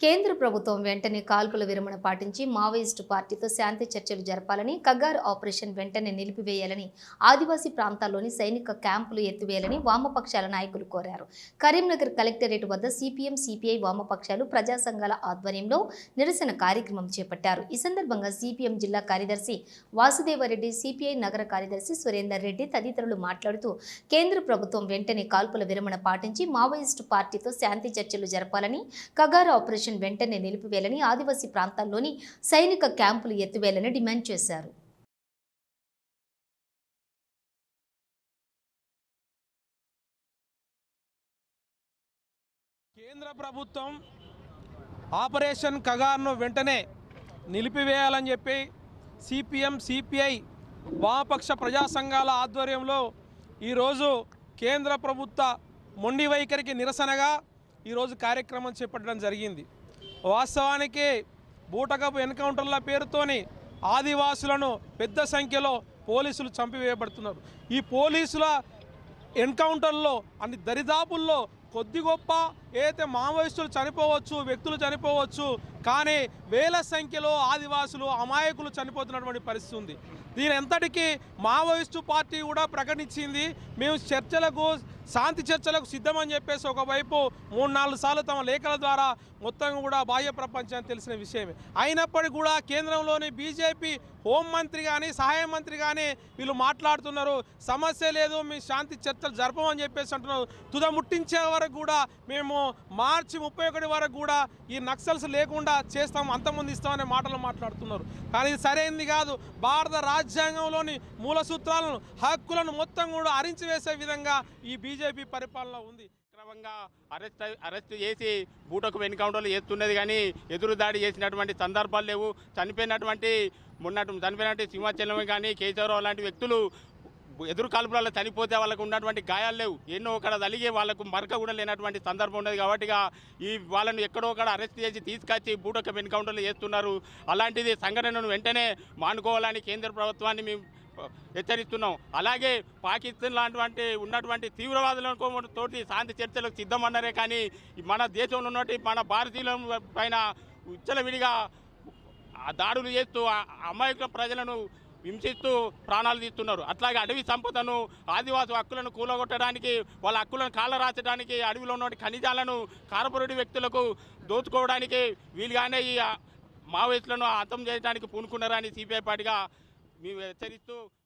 కేంద్ర ప్రభుత్వం వెంటనే కాల్పుల విరమణ పాటించి మావోయిస్టు పార్టీతో శాంతి చర్చలు జరపాలని కగారు ఆపరేషన్ వెంటనే నిలిపివేయాలని ఆదివాసీ ప్రాంతాల్లోని సైనిక క్యాంపులు ఎత్తివేయాలని వామపక్షాల నాయకులు కోరారు. కరీంనగర్ కలెక్టరేట్ వద్ద సిపిఎం సిపిఐ వామపక్షాలు ప్రజా సంఘాల ఆధ్వర్యంలో నిరసన కార్యక్రమం చేపట్టారు. ఈ సందర్భంగా సిపిఎం జిల్లా కార్యదర్శి వాసుదేవరెడ్డి సిపిఐ నగర కార్యదర్శి సురేందర్ రెడ్డి తదితరులు మాట్లాడుతూ కేంద్ర ప్రభుత్వం వెంటనే కాల్పుల విరమణ పాటించి మావోయిస్టు పార్టీతో శాంతి చర్చలు జరపాలని కగారు ఆపరేషన్ వెంటనే నిలిపివేయాలని ఆదివాసీ ప్రాంతాల్లోని సైనిక క్యాంపులు ఎత్తివేయాలని డిమాండ్ చేశారు. కేంద్ర ప్రభుత్వం ఆపరేషన్ కగార్ను వెంటనే నిలిపివేయాలని చెప్పి సిపిఎం సిపిఐ వామపక్ష ప్రజా సంఘాల ఆధ్వర్యంలో ఈరోజు కేంద్ర ప్రభుత్వ మొండి వైఖరికి నిరసనగా ఈరోజు కార్యక్రమం చేపట్టడం జరిగింది. వాస్తవానికి బూటకపు ఎన్కౌంటర్ల పేరుతోని ఆదివాసులను పెద్ద సంఖ్యలో పోలీసులు చంపివేయబడుతున్నారు. ఈ పోలీసుల ఎన్కౌంటర్లో అన్ని దరిదాపుల్లో కొద్ది గొప్ప ఏదైతే మావోయిస్టులు చనిపోవచ్చు వ్యక్తులు చనిపోవచ్చు కానీ వేల సంఖ్యలో ఆదివాసులు అమాయకులు చనిపోతున్నటువంటి పరిస్థితి ఉంది. దీని ఎంతటికీ మావోయిస్టు పార్టీ కూడా ప్రకటించింది. మేము చర్చలకు శాంతి చర్చలకు సిద్ధమని చెప్పేసి ఒకవైపు మూడు నాలుగు సార్లు తమ లేఖల ద్వారా మొత్తం కూడా బాహ్య ప్రపంచానికి తెలిసిన విషయమే. అయినప్పటికీ కూడా కేంద్రంలోని బీజేపీ హోంమంత్రి కానీ సహాయ మంత్రి కానీ వీళ్ళు మాట్లాడుతున్నారు. సమస్య లేదు మీ శాంతి చర్చలు జరపమని చెప్పేసి అంటున్నారు. తుద ముట్టించే వరకు కూడా మేము మార్చి ముప్పై ఒకటి వరకు కూడా ఈ నక్సల్స్ లేకుండా చేస్తాం అంతమంది ఇస్తామనే మాటలు మాట్లాడుతున్నారు. కానీ ఇది సరైనది కాదు. భారత రాజ్యాంగంలోని మూల సూత్రాలను హక్కులను మొత్తం కూడా అరించి వేసే విధంగా ఈ బీజేపీ పరిపాలన ఉంది. క్రమంగా అరెస్ట్ అరెస్ట్ చేసి బూటకు ఎన్కౌంటర్లు చేస్తున్నది కానీ ఎదురు దాడి చేసినటువంటి సందర్భాలు లేవు. చనిపోయినటువంటి మొన్నటి చనిపోయినటువంటి సింహాచలం కానీ కేశవరావు లాంటి వ్యక్తులు ఎదురు కాల్పులలో చనిపోతే వాళ్ళకు ఉన్నటువంటి గాయాలు లేవు. ఎన్నో ఒకడ తలిగి వాళ్ళకు మరక కూడా లేనటువంటి సందర్భం ఉన్నది కాబట్టి ఈ వాళ్ళను ఎక్కడో ఒకడ అరెస్ట్ చేసి తీసుకొచ్చి బూటక ఎన్కౌంటర్లు చేస్తున్నారు. అలాంటిది సంఘటనను వెంటనే మానుకోవాలని కేంద్ర ప్రభుత్వాన్ని మేము హెచ్చరిస్తున్నాం. అలాగే పాకిస్తాన్ లాంటి ఉన్నటువంటి తీవ్రవాదులను తోటి శాంతి చర్చలకు సిద్ధమన్నారే కానీ మన దేశంలో ఉన్నటువంటి మన భారతీయుల పైన ఉచ్చలవిడిగా ఆ దాడులు చేస్తూ ఆ అమాయక ప్రజలను హింసిస్తూ ప్రాణాలు తీస్తున్నారు. అట్లాగే అడవి సంపదను ఆదివాసి హక్కులను కూలగొట్టడానికి వాళ్ళ హక్కులను కాలరాచడానికి అడవిలో ఉన్న ఖనిజాలను కార్పొరేట్ వ్యక్తులకు దోచుకోవడానికి వీలుగానే ఈ మావోయిస్టులను అంతం చేయడానికి పూనుకున్నారని సిపిఐ పార్టీగా మేము హెచ్చరిస్తూ